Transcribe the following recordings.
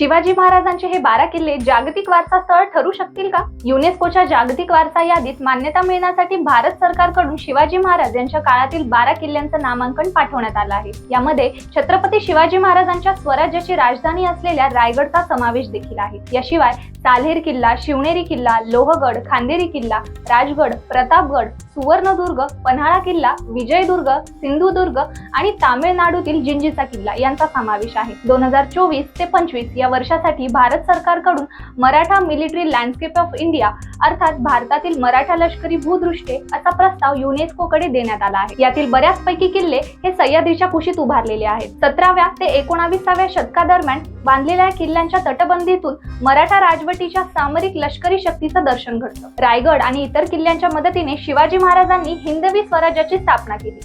शिवाजी महाराजांचे हे बारा किल्ले जागतिक वारसा स्थळ ठरू शकतील का? युनेस्कोच्या जागतिक वारसा यादीत मान्यता मिळण्यासाठी भारत सरकारकडून शिवाजी महाराज यांच्या काळातील बारा किल्ल्यांचं नामांकन पाठवण्यात आलं आहे. यामध्ये छत्रपती शिवाजी महाराजांच्या स्वराज्याची राजधानी असलेल्या रायगडचा समावेश देखील आहे. याशिवाय साल्हेर किल्ला शिवनेरी किल्ला लोहगड खांदेरी किल्ला राजगड प्रतापगड सुवर्णदुर्ग पन्हाळा किल्ला विजयदुर्ग सिंधुदुर्ग आणि तामिळनाडूतील जिंजीचा किल्ला यांचा समावेश आहे. दोन हजार चोवीस ते पंचवीस या वर्षासाठी भारत सरकारकडून Maratha military landscape of India अर्थात भारतातील मराठा लष्करी भूदृष्टे असा प्रस्ताव युनेस्कोकडे देण्यात आला आहे. यातील बऱ्याचपैकी किल्ले हे सह्याद्रीच्या कुशीत उभारलेले आहेत. सतराव्या ते एकोणाविसाव्या शतकादरम्यान बांधलेल्या किल्ल्यांच्या तटबंदीतून मराठा राजवटीच्या सामरिक लष्करी शक्तीचं दर्शन घडतं. रायगड आणि इतर किल्ल्यांच्या मदतीने शिवाजी महाराजांनी हिंदवी स्वराज्याची स्थापना केली.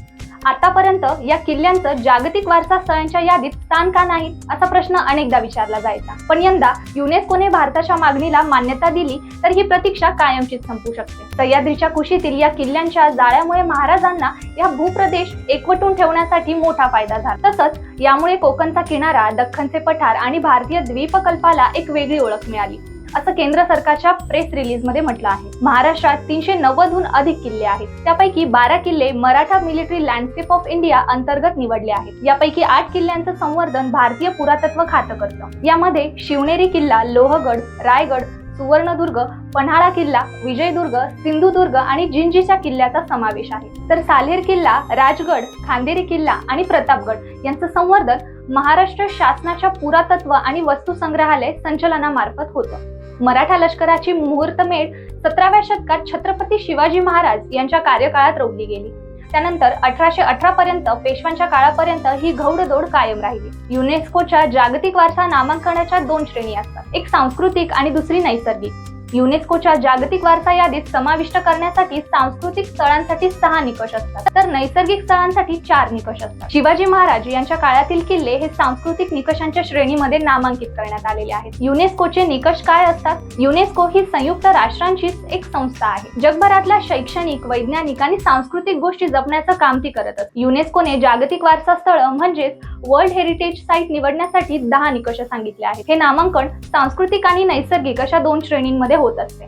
आतापर्यंत या किल्ल्यांचं जागतिक वारसा स्थळांच्या यादीत स्थान का नाही असा प्रश्न अनेकदा विचारला जायचा. पण यंदा युनेस्कोने भारताच्या मागणीला मान्यता दिली तर ही प्रतीक्षा कायमचीच संपू शकते. सह्याद्रीच्या कुशीतील या किल्ल्यांच्या जाळ्यामुळे महाराजांना या भूप्रदेश एकवटून ठेवण्यासाठी मोठा फायदा झाला. तसंच यामुळे कोकणचा किनारा दख्खनचे पठार आणि भारतीय द्वीपकल्पाला एक वेगळी ओळख मिळाली. असं केंद्र सरकारच्या प्रेस रिलीजमध्ये म्हटलं आहे. महाराष्ट्रात तीनशे नव्वदहून अधिक किल्ले आहेत. त्यापैकी बारा किल्ले Maratha military landscape of India अंतर्गत निवडले आहेत. यापैकी आठ किल्ल्यांचं संवर्धन भारतीय पुरातत्व खातं करतं. यामध्ये शिवनेरी किल्ला लोहगड रायगड सुवर्णदुर्ग पन्हाळा किल्ला विजयदुर्ग सिंधुदुर्ग आणि जिंजीच्या किल्ल्याचा समावेश आहे. तर सालेर किल्ला राजगड खांदेरी किल्ला आणि प्रतापगड यांचं संवर्धन महाराष्ट्र शासनाच्या पुरातत्व आणि वस्तू संग्रहालय संचलनामार्फत होतं. मराठा लष्कराची मुहूर्तमेढ सतराव्या शतकात छत्रपती शिवाजी महाराज यांच्या कार्यकाळात रोवली गेली. त्यानंतर अठराशे अठरा पर्यंत पेशव्यांच्या काळापर्यंत ही घौडदौड कायम राहिली. युनेस्कोच्या जागतिक वारसा नामांकनाच्या दोन श्रेणी असतात. एक सांस्कृतिक आणि दुसरी नैसर्गिक. युनेस्कोच्या जागतिक वारसा यादीत समाविष्ट करण्यासाठी सांस्कृतिक स्थळांसाठी सहा निकष असतात. तर नैसर्गिक स्थळांसाठी चार निकष असतात. शिवाजी महाराज यांच्या काळातील किल्ले हे सांस्कृतिक निकषांच्या श्रेणीमध्ये नामांकित करण्यात आलेले आहेत. युनेस्कोचे निकष काय असतात? युनेस्को ही संयुक्त राष्ट्रांचीच एक संस्था आहे. जगभरातल्या शैक्षणिक वैज्ञानिक आणि सांस्कृतिक गोष्टी जपण्याचं काम ती करत असते. युनेस्कोने जागतिक वारसा स्थळ म्हणजेच वर्ल्ड हेरिटेज साईट निवडण्यासाठी दहा निकष सांगितले आहेत. हे नामांकन सांस्कृतिक आणि नैसर्गिक अशा दोन श्रेणींमध्ये होत असते.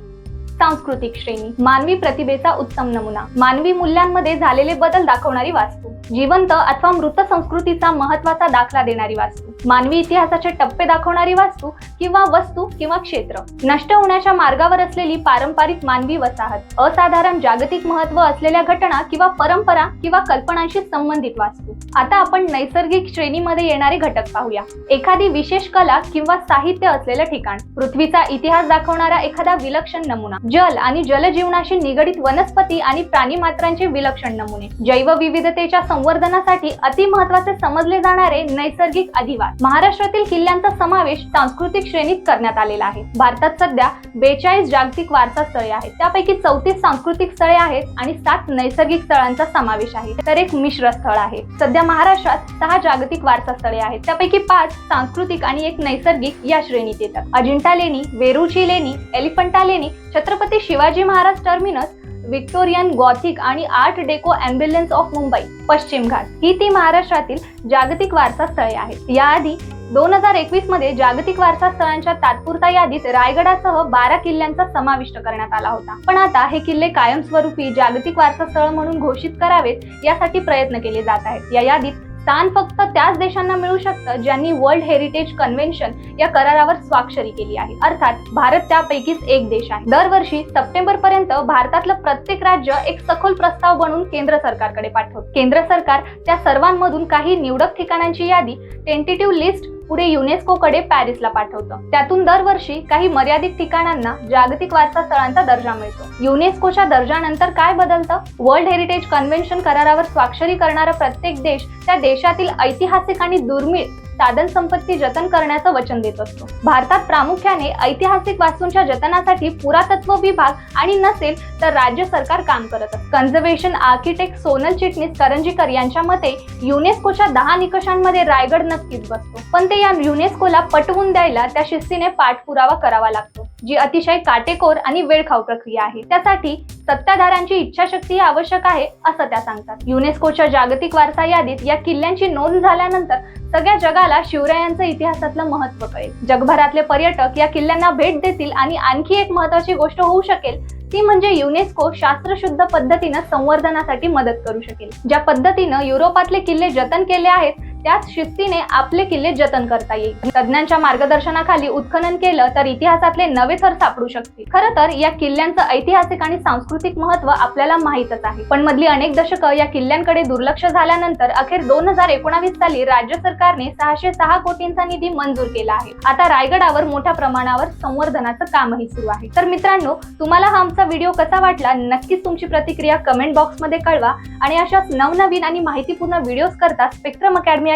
सांस्कृतिक श्रेणी मानवी प्रतिभेचा उत्तम नमुना. मानवी मूल्यांमध्ये झालेले बदल दाखवणारी वास्तू. जिवंत अथवा मृत संस्कृतीचा महत्त्वाचा दाखला देणारी वास्तू. मानवी इतिहासाचे टप्पे दाखवणारी वास्तू किंवा वस्तू किंवा क्षेत्र. नष्ट होण्याच्या मार्गावर असलेली पारंपरिक मानवी वसाहत असाधारण जागतिक महत्त्व असलेल्या घटना किंवा परंपरा किंवा कल्पनांशी संबंधित वास्तू. आता आपण नैसर्गिक श्रेणीमध्ये येणारे घटक पाहूया. एखादी विशेष कला किंवा साहित्य असलेलं ठिकाण पृथ्वीचा इतिहास दाखवणारा एखादा विलक्षण नमुना जल आणि जलजीवनाशी निगडित वनस्पती आणि प्राणी मात्रांचे विलक्षण नमुने जैवविविधतेच्या संवर्धनासाठी अतिमहत्वाचे समजले जाणारे नैसर्गिक अधिवास. महाराष्ट्रातील किल्ल्यांचा समावेश सांस्कृतिक श्रेणीत करण्यात आलेला आहे. भारतात सध्या बेचाळीस जागतिक वारसा स्थळे आहेत. त्यापैकी चौतीस सांस्कृतिक स्थळे आहेत आणि सात नैसर्गिक स्थळांचा समावेश आहे. तर एक मिश्र स्थळ आहे. सध्या महाराष्ट्रात सहा जागतिक वारसा स्थळे आहेत. त्यापैकी पाच सांस्कृतिक आणि एक नैसर्गिक या श्रेणीत येतात. अजिंठा लेणी वेरूची लेणी एलिफंटा लेणी Chhatrapati Shivaji Maharaj terminus Victorian Gothic आणि आर्ट डेको अँब्युलन्स ऑफ मुंबई पश्चिम घाट. ही ती महाराष्ट्रातील जागतिक वारसा स्थळे आहेत. याआधी दोन हजार एकवीसमध्ये जागतिक वारसा स्थळांच्या तात्पुरता यादीत रायगडासह बारा किल्ल्यांचा समाविष्ट करण्यात आला होता. पण आता हे किल्ले कायमस्वरूपी जागतिक वारसा स्थळ म्हणून घोषित करावेत यासाठी प्रयत्न केले जात आहेत. या यादीत स्थान फक्त त्याच देशांना मिळू शकतं ज्यांनी वर्ल्ड हेरिटेज कन्व्हेन्शन या करारावर स्वाक्षरी केली आहे. अर्थात भारत त्यापैकीच एक देश आहे. दरवर्षी सप्टेंबर पर्यंत भारतातलं प्रत्येक राज्य एक सखोल प्रस्ताव बनवून केंद्र सरकारकडे पाठवत. केंद्र सरकार त्या सर्वांमधून काही निवडक ठिकाणांची यादी टेंटेटिव्ह लिस्ट पुढे युनेस्कोकडे पॅरिसला पाठवतं. त्यातून दरवर्षी काही मर्यादित ठिकाणांना जागतिक वारसा स्थळांचा दर्जा मिळतो. युनेस्कोच्या दर्जानंतर काय बदलतं? वर्ल्ड हेरिटेज कन्व्हेन्शन करारावर स्वाक्षरी करणारा प्रत्येक देश त्या देशातील ऐतिहासिक आणि दुर्मिळ साधन संपत्ती जतन करण्याचं वचन देत असतो. भारतात प्रामुख्याने ऐतिहासिक वास्तूंच्या जतनासाठी पुरातत्व विभाग आणि नसेल तर राज्य सरकार काम करत असत. कन्झर्वेशन आर्किटेक्ट सोनल चिटणीस करंजीकर यांच्या मते युनेस्कोच्या दहा निकषांमध्ये रायगड नक्कीच बसतो. पण ते या युनेस्कोला पटवून द्यायला त्या शिस्तीने पाठपुरावा करावा लागतो जी अतिशय काटेकोर आणि वेळखाऊ प्रक्रिया आहे. त्यासाठी सत्ताधाऱ्यांची इच्छाशक्ती आवश्यक आहे असं त्या सांगतात. युनेस्कोच्या जागतिक वारसा यादीत या किल्ल्यांची नोंद झाल्यानंतर सगळ्या जगाला शिवरायांचं इतिहासातलं महत्त्व कळेल. जगभरातले पर्यटक या किल्ल्यांना भेट देतील आणि आणखी एक महत्वाची गोष्ट होऊ शकेल ती म्हणजे युनेस्को शास्त्रशुद्ध पद्धतीनं संवर्धनासाठी मदत करू शकेल. ज्या पद्धतीनं युरोपातले किल्ले जतन केले आहेत त्याच शिस्तीने आपले किल्ले जतन करता येईल. तज्ज्ञांच्या मार्गदर्शनाखाली उत्खनन केलं तर इतिहासातले नवे थर सापडू शकतील. खरं तर या किल्ल्यांचं ऐतिहासिक आणि सांस्कृतिक महत्त्व आपल्याला माहीतच आहे. पण मधली अनेक दशकं या किल्ल्यांकडे दुर्लक्ष झाल्यानंतर अखेर दोन हजार एकोणावीस साली राज्य सरकारने सहाशे सहा कोटींचा निधी मंजूर केला आहे. आता रायगडावर मोठ्या प्रमाणावर संवर्धनाचं कामही सुरू आहे. तर मित्रांनो तुम्हाला हा आमचा व्हिडिओ कसा वाटला नक्कीच तुमची प्रतिक्रिया कमेंट बॉक्समध्ये कळवा आणि अशाच नवनवीन आणि माहितीपूर्ण व्हिडिओज करता स्पेक्ट्रम अकॅडमी